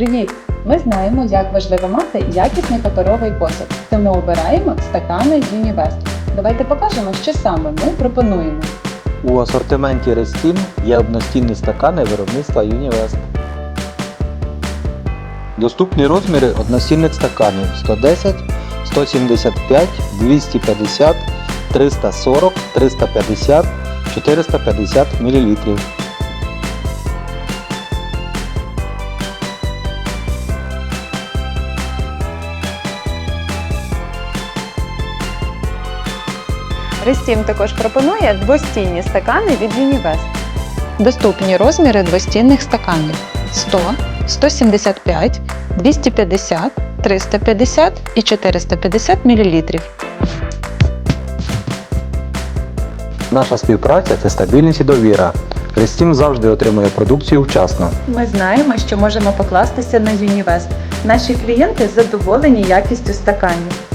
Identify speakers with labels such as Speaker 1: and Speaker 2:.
Speaker 1: Привіт! Ми знаємо, як важливо мати якісний паперовий посуд. Тому обираємо стакани Univest. Давайте покажемо, що саме ми пропонуємо.
Speaker 2: У асортименті Рестін є одностінні стакани виробництва Univest. Доступні розміри одностінних стаканів 110, 175, 250, 340, 350, 450 мл.
Speaker 1: Рестім також пропонує двостінні стакани від Univest. Доступні розміри двостінних стаканів 100, 175, 250, 350 і 450 мл.
Speaker 2: Наша співпраця це стабільність і довіра. Рестім завжди отримує продукцію вчасно.
Speaker 1: Ми знаємо, що можемо покластися на Univest. Наші клієнти задоволені якістю стаканів.